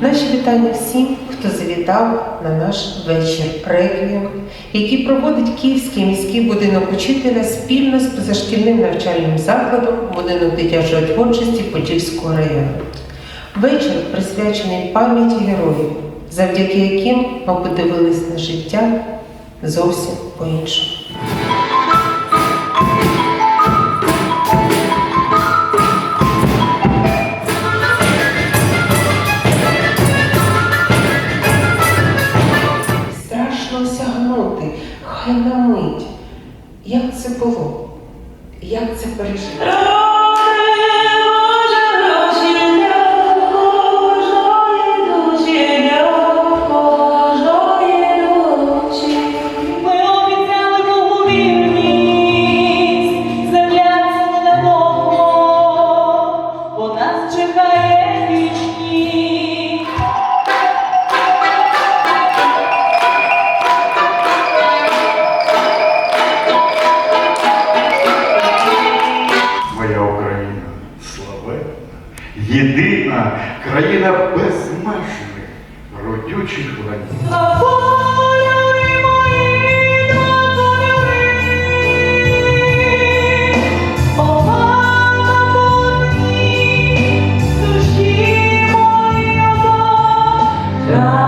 Наші вітання всім, хто завітав на наш вечір реквієм, який проводить Київський міський будинок учителя спільно з позашкільним навчальним закладом будинок дитячої творчості Подільського району. Вечір присвячений пам'яті героїв, завдяки яким ми подивились на життя зовсім по-іншому. Як це було? Як це пережити? єдина країна безмежних родючих ланів. Yeah.